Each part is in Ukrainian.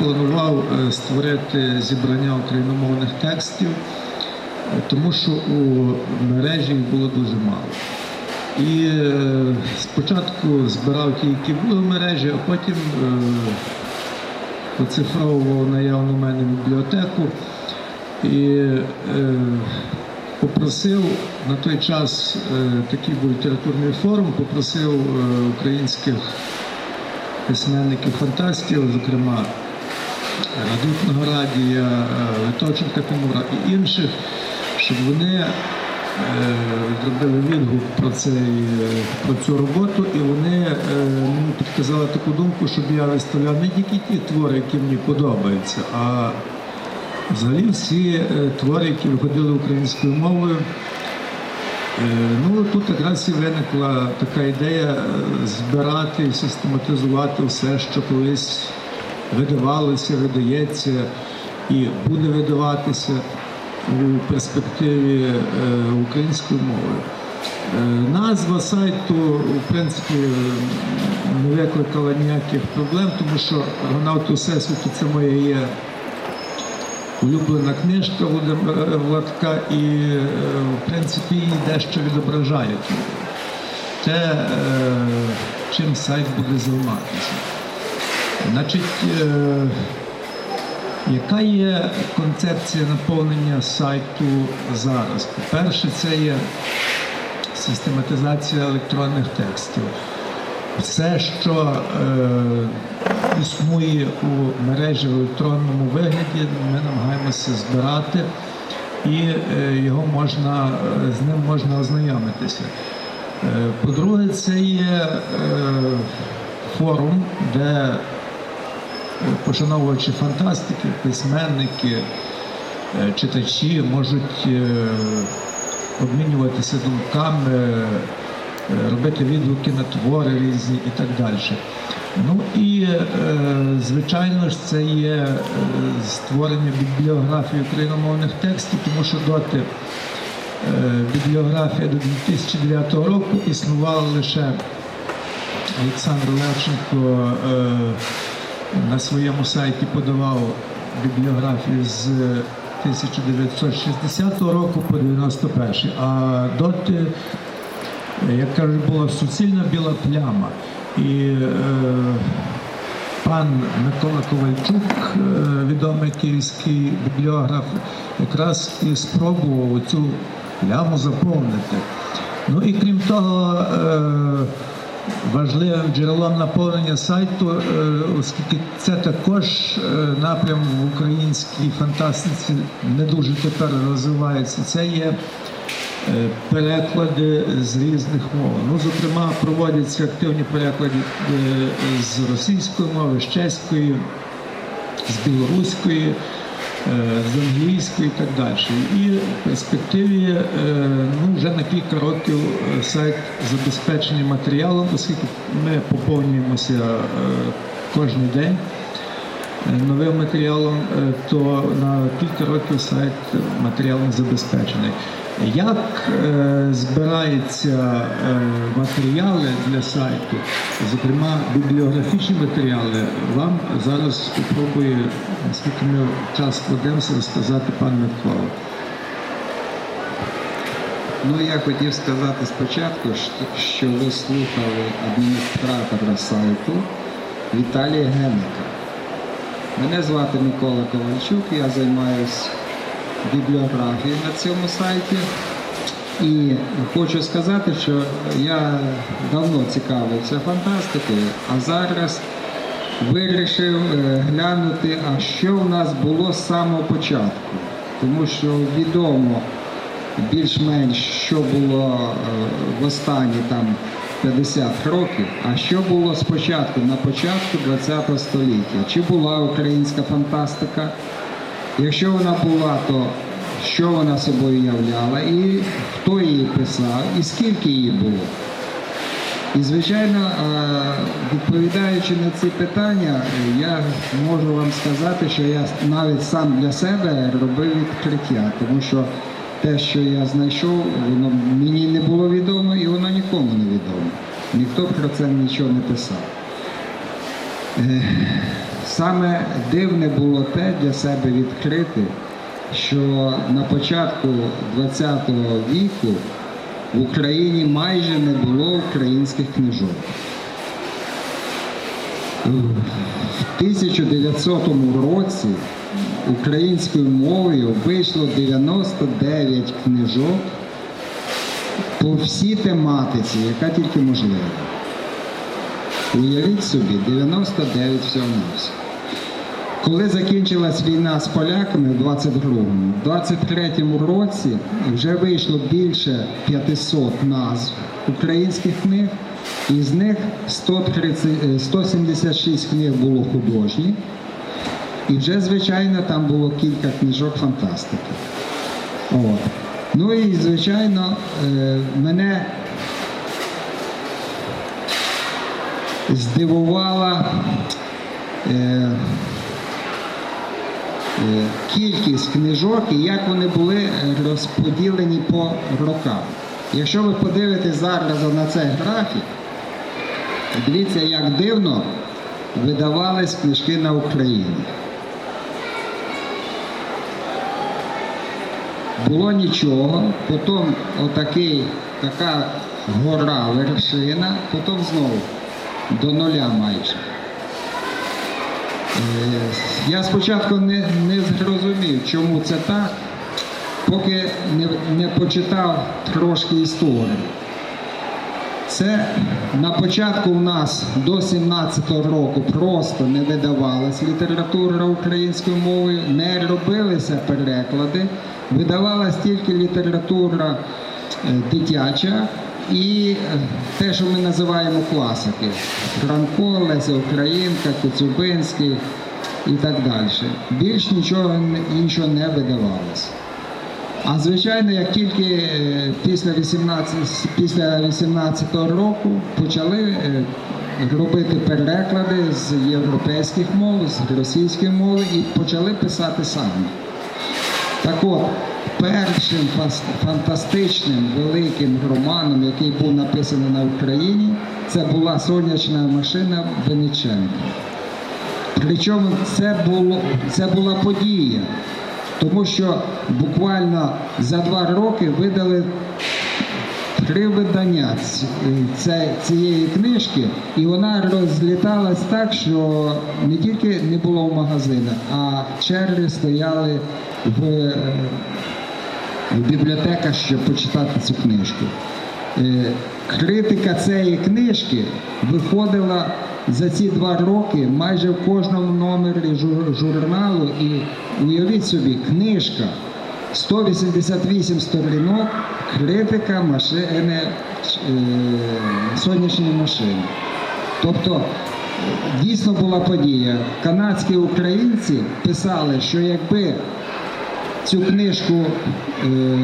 планував е, створити зібрання україномовних текстів, е, тому що у мережі їх було дуже мало. І е, спочатку збирав ті, які були в мережі, а потім оцифровував наявну в мене бібліотеку і попросив на той час такий був літературний форум, попросив українських письменників фантастів, зокрема Радутного Радія, е, Литовченка Тимура і інших, щоб вони е, зробили відгук про, цей, е, про цю роботу, і вони е, мені підказали таку думку, щоб я виставляв не тільки ті твори, які мені подобаються, а взагалі всі е, твори, які виходили українською мовою. Е, Ну, тут якраз і виникла така ідея е, збирати і систематизувати все, що колись видавалося, видається і буде видаватися у перспективі е, українською мовою. Е, Назва сайту, в принципі, не викликала ніяких проблем, тому що Ронавту Всесвіту це моє є улюблена книжка Володимира Владка і, е, в принципі, її дещо відображає. Те, е, чим сайт буде займатися. Значить, е, яка є концепція наповнення сайту зараз? По-перше, це є систематизація електронних текстів. Все, що е, існує у мережі в електронному вигляді, ми намагаємося збирати, і е, його можна, з ним можна ознайомитися. Е, по-друге, це є е, форум, де пошановувачі фантастики, письменники, е, читачі можуть е, обмінюватися думками, е, робити відгуки на твори різні і так далі. Ну і звичайно ж це є створення бібліографії україномовних текстів, тому що доти бібліографія до 2009 року існувала лише Олександр Левченко на своєму сайті подавав бібліографію з 1960 року по 91, а доти, е, як кажуть, була суцільна біла пляма. І е, пан Микола Ковальчук, е, відомий київський бібліограф, якраз і спробував цю пляму заповнити. Ну і крім того, е, важливим джерелом наповнення сайту, е, оскільки це також е, напрям в українській фантастиці не дуже тепер розвивається. Це є е, переклади з різних мов. Ну, зокрема, проводяться активні переклади з російської мови, з чеської, з білоруської, з англійської і так далі. І в перспективі е, ну, вже на кілька років е, сайт забезпечений матеріалом, оскільки ми поповнюємося е, кожен день е, новим матеріалом, е, то на кілька років сайт матеріалом забезпечений. Як е, збираються е, матеріали для сайту, зокрема бібліографічні матеріали, вам зараз спробує, наскільки ми час складемося, розказати пан Микола. Ну, я хотів сказати спочатку, що- ви слухали адміністратора сайту Віталія Генника. Мене звати Микола Ковальчук, я займаюся бібліографією на цьому сайті. І хочу сказати, що я давно цікавився фантастикою, а зараз вирішив е, глянути, а що в нас було з самого початку. Тому що відомо більш-менш, що було е, в останні там 50 років, а що було спочатку, на початку ХХ століття. Чи була українська фантастика? Якщо вона була, то що вона собою являла, і хто її писав, і скільки її було. І, звичайно, відповідаючи на ці питання, я можу вам сказати, що я навіть сам для себе робив відкриття, тому що те, що я знайшов, воно мені не було відомо і воно нікому не відомо. Ніхто про це нічого не писав. Саме дивне було те для себе відкрити, що на початку ХХ віку в Україні майже не було українських книжок. В 1900 році українською мовою вийшло 99 книжок по всій тематиці, яка тільки можлива. Уявіть собі, 99 всього на все. Коли закінчилась війна з поляками в 22-му, в 23-му році вже вийшло більше 500 назв українських книг, із них 130, е, 176 книг було художніх, і вже, звичайно, там було кілька книжок фантастики. От. Ну і, звичайно, е, мене здивувала е, е, кількість книжок і як вони були розподілені по рокам. Якщо ви подивитесь зараз на цей графік, дивіться, як дивно видавались книжки на Україні. Було нічого, потім отакий, така гора, вершина, потім знову до нуля майже. Е, Я спочатку не, не зрозумів, чому це так, поки не, не почитав трошки історії. Це на початку у нас до 17-го року просто не видавалась література українською мовою, не робилися переклади, видавалась тільки література е, дитяча і е, те, що ми називаємо класики. Франко, Леся Українка, Коцюбинський і так далі. Більш нічого іншого не видавалося. А звичайно, як тільки е, після 18, після 18 року почали е, робити переклади з європейських мов, з російської мови і почали писати самі. Так от, першим фантастичним великим романом, який був написаний на Україні, це була сонячна машина Вениченка. Причому це, було, це була подія, тому що буквально за два роки видали три видання цієї книжки, і вона розліталась так, що не тільки не було в магазинах, а черги стояли в, е, в бібліотеках, щоб почитати цю книжку. Е, Критика цієї книжки виходила за ці два роки майже в кожному номері журналу. І уявіть собі, книжка 188 сторінок, критика машини, е, сонячної машини. Тобто е, дійсно була подія. Канадські українці писали, що якби цю книжку е,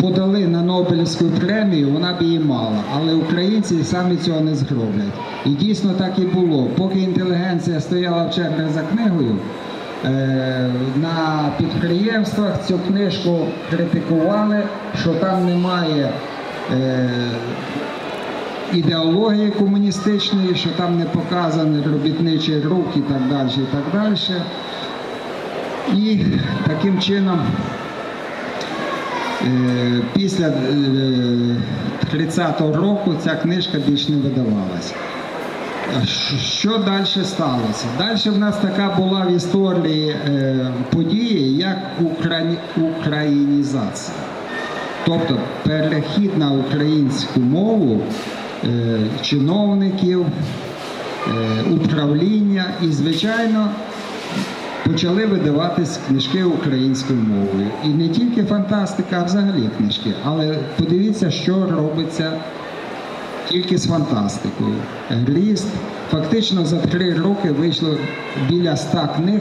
подали на Нобелівську премію, вона б її мала. Але українці самі цього не зроблять. І дійсно так і було. Поки інтелігенція стояла в черзі за книгою, е, на підприємствах цю книжку критикували, що там немає. Е, ідеології комуністичної, що там не показаний робітничий рух і так далі, і так далі. І таким чином е, після е, 30-го року ця книжка більш не видавалася. Що далі сталося? Далі в нас така була в історії е, події, як украні- українізація. Тобто перехід на українську мову е, чиновників, е, управління і, звичайно, почали видаватись книжки українською мовою. І не тільки фантастика, а взагалі книжки. Але подивіться, що робиться тільки з фантастикою. Ріст. Фактично за три роки вийшло біля ста книг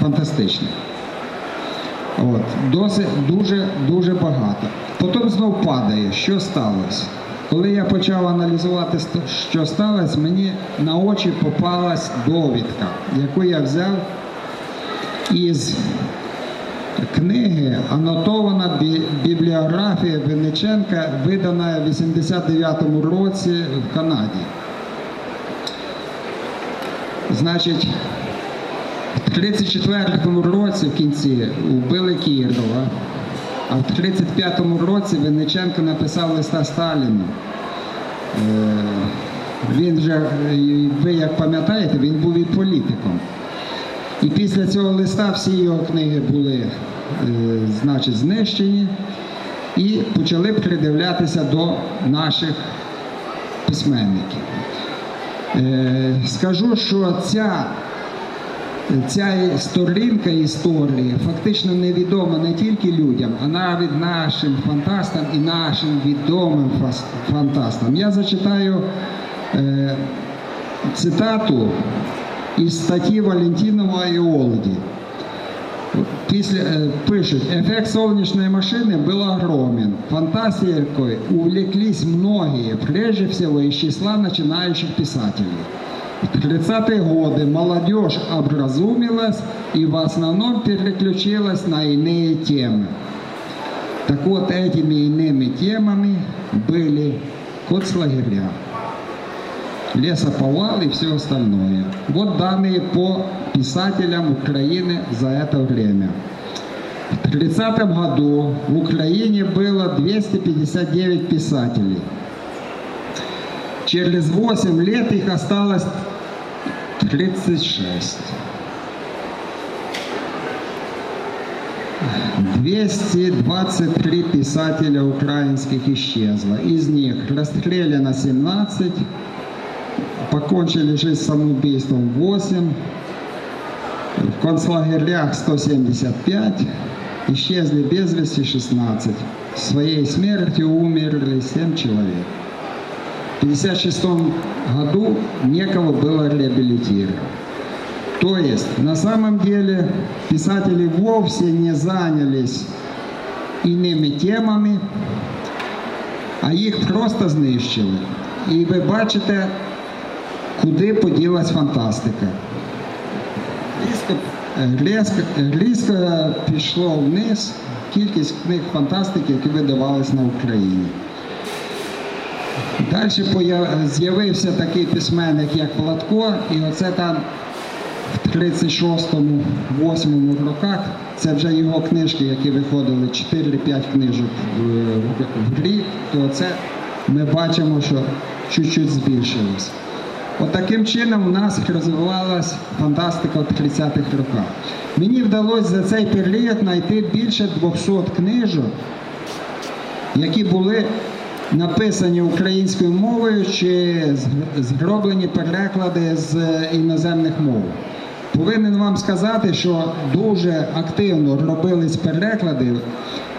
фантастичних. От, досить дуже дуже багато. Потім знов падає. Що сталося? Коли я почав аналізувати, що сталося, мені на очі попалась довідка, яку я взяв із книги анотована бібліографія Винниченка, видана в 89-му році в Канаді. Значить, в 34-му році в кінці вбили Кірова, а в 35-му році Винниченко написав листа Сталіну. Е, Він же, ви як пам'ятаєте, він був і політиком. І після цього листа всі його книги були е, значить, знищені і почали придивлятися до наших письменників. Е, Скажу, що ця, ця сторінка історії фактично невідома не тільки людям, а навіть нашим фантастам і нашим відомим фантастам. Я зачитаю е, цитату із статті Валентинова і Олді. Після, э, пишет, эффект солнечной машины был огромен. Фантастикой увлеклись многие, прежде всего из числа начинающих писателей. В 30-е годы молодежь образумилась и в основном переключилась на иные темы. Так вот, этими иными темами были концлагеря, Лесоповал и все остальное. Вот данные по писателям Украины за это время. В 30 году в Украине было 259 писателей. Через 8 лет их осталось 36. 223 писателя украинских исчезло. Из них расстреляно 17, покончили жизнь самоубийством 8, в концлагерях 175, исчезли без вести 16. Своей смертью умерли 7 человек. В 1956 году некого было реабилитировать. То есть, на самом деле, писатели вовсе не занялись иными темами, а їх просто знищили. І ви бачите, куди поділась фантастика. Різко, е, різко, пішло вниз кількість книг фантастики, які видавались на Україні. Далі появ- з'явився такий письменник, як Владко, і оце там в 36-му, 8-му роках, це вже його книжки, які виходили 4-5 книжок в, в- в рік, то це ми бачимо, що чуть-чуть збільшилось. От таким чином у нас розвивалась фантастика в 30-х роках. Мені вдалося за цей період знайти більше 200 книжок, які були написані українською мовою чи зроблені переклади з іноземних мов. Повинен вам сказати, що дуже активно робились переклади.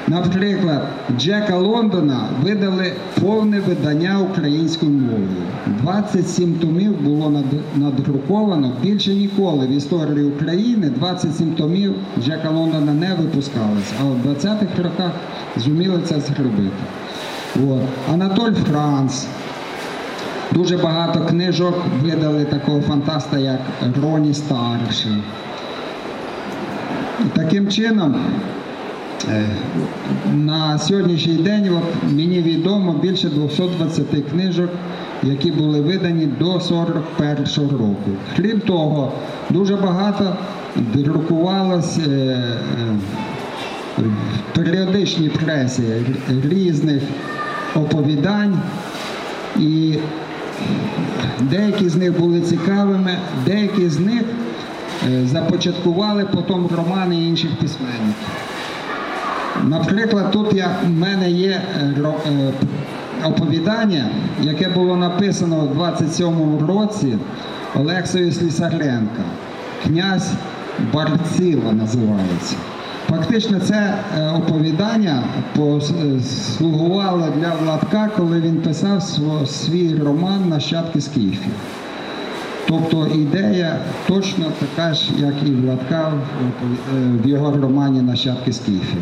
Наприклад, Джека Лондона видали повне видання українською мовою. 27 томів було над- надруковано. Більше ніколи в історії України 27 томів Джека Лондона не випускалось, а в 20-х роках зуміли це зробити. От. Анатоль Франц. Дуже багато книжок видали такого фантаста, як Роні Старший. Таким чином, на сьогоднішній день от, мені відомо більше 220 книжок, які були видані до 41 року. Крім того, дуже багато друкувалось е, е, в періодичній пресі різних оповідань. І деякі з них були цікавими, деякі з них е, започаткували потім романи інших письменників. Наприклад, тут я, в мене є е, е, оповідання, яке було написано у 27-му році Олексою Слісаренка. Князь Барціла називається. Фактично це е, оповідання пос- слугувало для Владка, коли він писав свій роман Нащадки Скіфів. Тобто ідея точно така ж, як і Владка е, в його романі Нащадки Скіфів.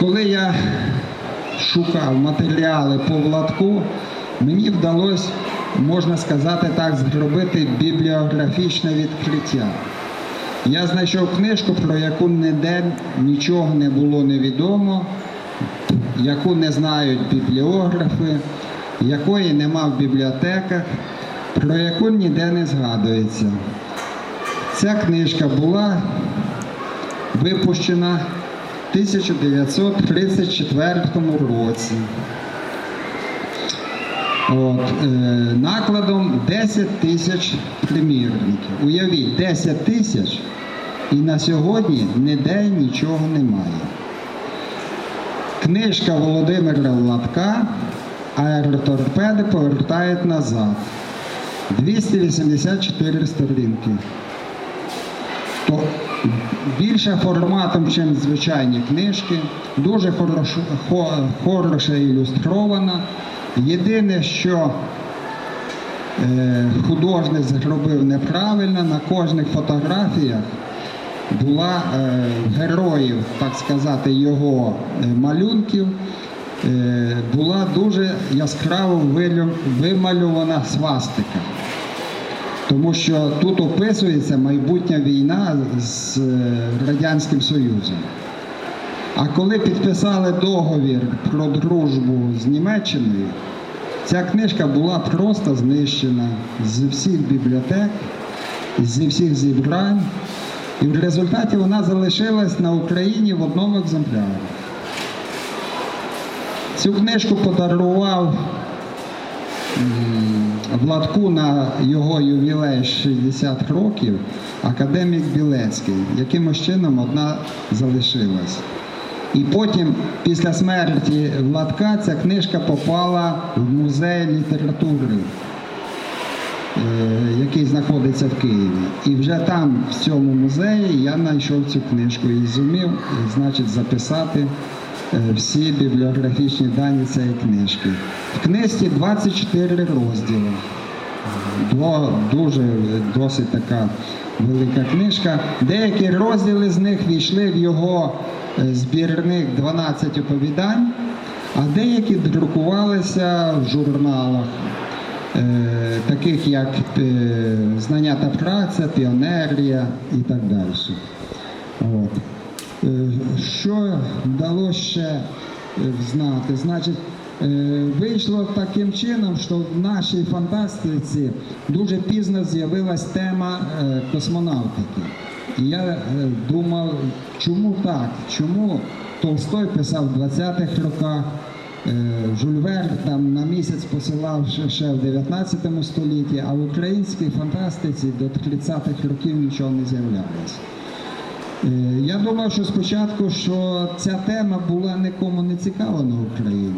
Коли я шукав матеріали по Владку, мені вдалося, можна сказати так, зробити бібліографічне відкриття. Я знайшов книжку, про яку ніде нічого не було невідомо, яку не знають бібліографи, якої нема в бібліотеках. Про яку ніде не згадується. Ця книжка була випущена в 1934 році. От, е, накладом 10 тисяч примірників. Уявіть, 10 тисяч і на сьогодні ніде нічого немає. Книжка Володимира Латка Аероторпеди повертають назад. 284 сторінки. То більше форматом, ніж звичайні книжки, дуже хороше ілюстрована. Єдине, що е, художник зробив неправильно, на кожних фотографіях була е, героїв, так сказати, його е, малюнків, була дуже яскраво вималювана свастика. Тому що тут описується майбутня війна з е, Радянським Союзом. А коли підписали договір про дружбу з Німеччиною, ця книжка була просто знищена з всіх бібліотек, зі всіх зібрань. І в результаті вона залишилась на Україні в одному екземплярі. Цю книжку подарував Владку на його ювілей 60 років академік Білецький. Якимось чином одна залишилась. І потім, після смерті Владка, ця книжка попала в музей літератури, е, який знаходиться в Києві. І вже там, в цьому музеї, я знайшов цю книжку і зумів, значить, записати всі бібліографічні дані цієї книжки. В книжці 24 розділи. До, дуже е, досить така велика книжка. Деякі розділи з них війшли в його е, збірник 12 оповідань, а деякі друкувалися в журналах, е, таких як е, Знання та праця, Піонерія і так далі. От. Е, Що вдалося ще е, знати? Значить, е, вийшло таким чином, що в нашій фантастиці дуже пізно з'явилась тема космонавтики. І я думав, чому так? Чому Толстой писав в 20-х роках, Жюль Верн там на місяць посилав ще в 19 столітті, а в українській фантастиці до 30-х років нічого не з'являлося. Е, Я думав, що спочатку, що ця тема була нікому не цікава на Україні.